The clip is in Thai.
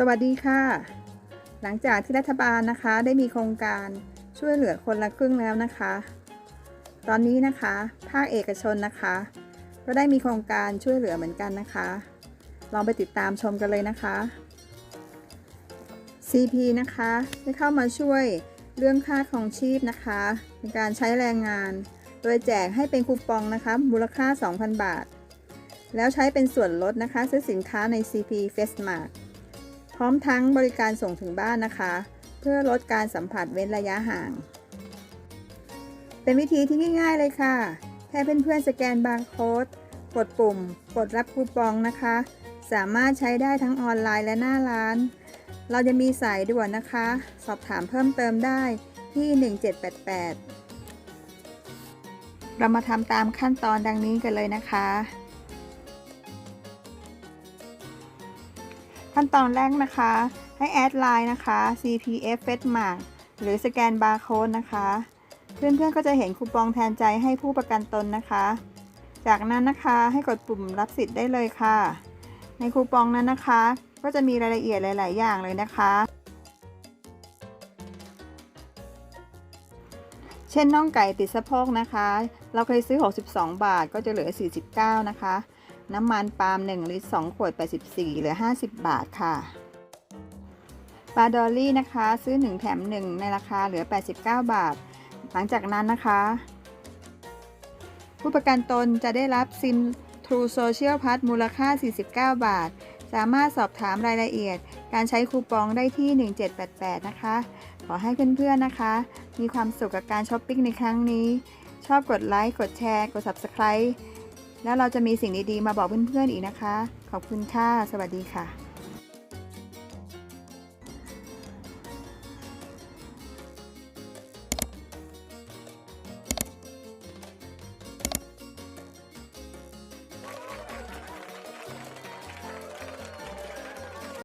สวัสดีค่ะ หลังจากที่รัฐบาลนะคะได้มีโครงการช่วยเหลือคนละครึ่งแล้วนะคะ ตอนนี้นะคะภาคเอกชนนะคะ ก็ได้มีโครงการช่วยเหลือเหมือนกันนะคะ ลองไปติดตามชมกันเลยนะคะ CP นะคะได้เข้ามาช่วยเรื่องค่าครองชีพนะคะในการใช้แรงงาน โดยแจกให้เป็นคูปองนะคะมูลค่า 2,000 บาท แล้วใช้เป็นส่วนลดนะคะ ซื้อสินค้าใน CP f e s t m a r t พร้อมทั้งบริการส่งถึงบ้านนะคะ เพื่อลดการสัมผัสเว้นระยะห่าง เป็นวิธีที่ง่าย ๆเลยค่ะ แค่เพื่อนๆสแกนบาร์โค้ดกดปุ่ม กดรับคูปองนะคะ สามารถใช้ได้ทั้งออนไลน์และหน้าร้าน เราจะมีสายด่วนนะคะ สอบถามเพิ่มเติมได้ที่ 1788 เรามาทำตามขั้นตอนดังนี้กันเลยนะคะ ขั้นตอนแรกนะคะ ให้แอดไลน์นะคะ CPF f e d m a r k หรือสแกนบาร์โค้ดนะคะ เพื่อนๆก็จะเห็นคูปองแทนใจให้ผู้ประกันตนนะคะ จากนั้นนะคะให้กดปุ่มรับสิทธิ์ได้เลยค่ะ ในคูปองนั้นนะคะ ก็จะมีรายละเอียดหลาย ๆ อย่างเลยนะคะ เช่นน่องไก่ติดสะโพกนะคะ เราเคยซื้อ 62 บาทก็จะเหลือ 49 นะคะ น้ำมันปาล์ม1ลิตร2ขวด84เหลือ 50 บาทค่ะปลาดอลลี่นะคะ ซื้อ 1 แถม 1 ในราคาเหลือ 89 บาท หลังจากนั้นนะคะ ผู้ประกันตนจะได้รับซิม True Social Pass มูลค่า 49 บาท สามารถสอบถามรายละเอียด การใช้คูปองได้ที่ 1788 นะคะ ขอให้เพื่อนๆนะคะ มีความสุขกับการช้อปปิ้งในครั้งนี้ ชอบกดไลค์ กดแชร์ กด Subscribe แล้วเราจะมีสิ่งดีๆมาบอกเพื่อนๆอีกนะคะ ขอบคุณค่ะ สวัสดีค่ะ